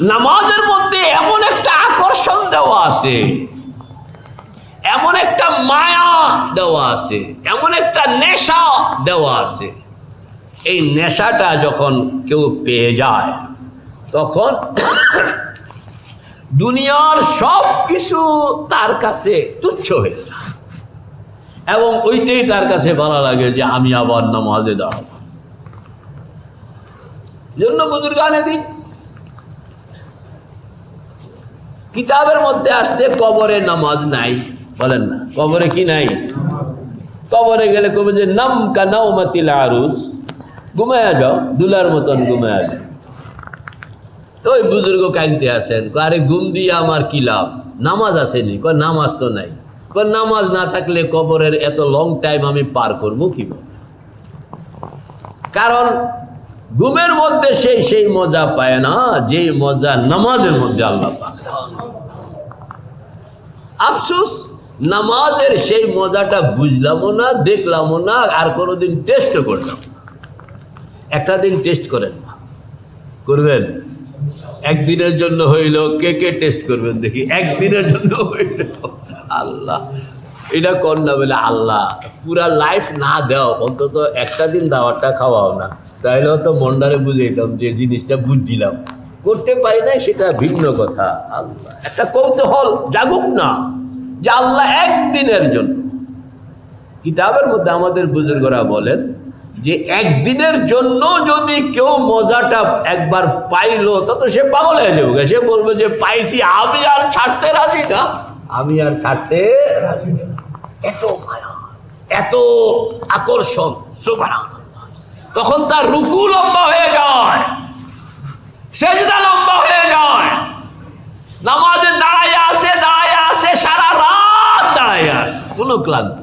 নামাজের মধ্যে এমন একটা আকর্ষণ দেওয়া আছে, এমন একটা মায়া দেওয়া আছে, এমন একটা নেশা দেওয়া আছে। এই নেশাটা যখন কেউ পেয়ে যায়, তখন দুনিয়ার সব কিছু তার কাছে তুচ্ছ হয়ে যায়। এবং ওইটাই তার কাছে ভালো লাগে যে আমি আবার নামাজে দাঁড়াবো। জন্য বুজুর্গানে দিন কিতাবের মধ্যে আসছে, কবরে নামাজ নাই। বলেন না, কবরে কি নাই? কবরে গেলে কবে যে, নাম কা নাউমাতিল আরুস। ঘুমায়া যাও, দুলার মতন ঘুমায়া যাও। তো ওই বুজুর্গ কানতে আসেন আরে, ঘুম দিয়ে আমার কি লাভ? নামাজ আসেনি। কয়, নামাজ তো নাই। কয়, নামাজ না থাকলে কবরের এত লং টাইম আমি পার করব কীভাবে? কারণ ঘুমের মধ্যে সেই সেই মজা পায় না, যেই মজা নামাজের মধ্যে আল্লাহ আফসোস, নামাজের সেই মজাটা বুঝলামও না, দেখলামও না, আর কোনোদিন টেস্টও করলাম একটা দিন টেস্ট করেন না। করবেন? একদিনের জন্য হইল কে কে টেস্ট করবেন দেখি। একদিনের জন্য হইল আল্লাহ। এটা কর না বলে আল্লাহ। পুরা লাইফ না দাও, অন্তত একটা দিন দাওয়ারটা খাওয়াও না। তাহলেও তো মন্ডারে বুঝাইতাম যে জিনিসটা বুঝছিলাম। করতে পারি না সেটা ভিন্ন কথা। আল্লাহ, একটা কৌতূহল জাগুক না যে আল্লাহ একদিনের জন্য। কিতাবের মধ্যে আমাদের বুজুর্গরা বলেন যে একদিনের জন্য যদি কেউ মজাটা একবার পাইলো তত সে পাগল হয়ে যাবে। সে বলবে যে পাইছি, আমি আর ছাড়তে রাজি না। আমি আর ছাড়তে রাজি না। এত মায়া, এত আকর্ষণ, সুবহানাল্লাহ। তখন তার রুকু লম্বা হয়ে যায়, সেজদা লম্বা হয়ে যায়। নামাজে দাঁড়ায় আসে দাঁড়ায় আসে, সারা রাত দাঁড়ায় আসে, কোনো ক্লান্তি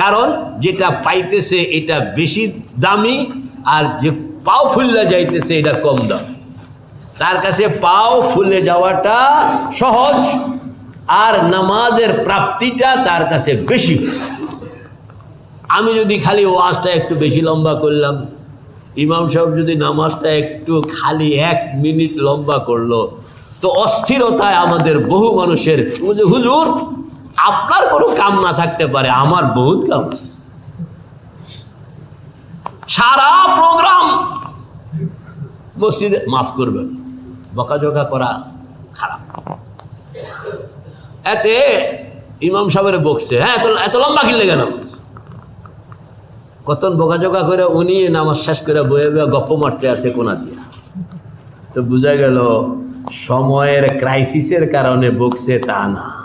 কারণ যেটা পাইতেছে এটা বেশি দামি আর যে পাও ফুললে যাইতেছে এটা কম দাম। তার কাছে পাও ফুলে যাওয়াটা সহজ। আর নামাজের প্রাপ্তিটা তার কাছে বেশি আমি যদি খালি ওয়াজটা একটু বেশি লম্বা করলাম, ইমাম সাহেব যদি নামাজটা একটু খালি এক মিনিট লম্বা করল, তো অস্থিরতায় আমাদের বহু মানুষের হুজুর, আপনার কোনো কাম না থাকতে পারে, আমার বহুত কাম। সারা প্রোগ্রাম মসজিদে মাফ করবেন, বকাঝকা করা খারাপ এতে ইমাম সাহেবের বকছে হ্যাঁ এত এত লম্বা কিনলে কেন? কতন বকাঝকা করে উনি নামাজ শেষ করে বয়ে বয়ে গপ্প মারতে আসে কোনা দিয়া। তো বোঝা গেল, সময়ের ক্রাইসিসের কারণে বকছে তা না।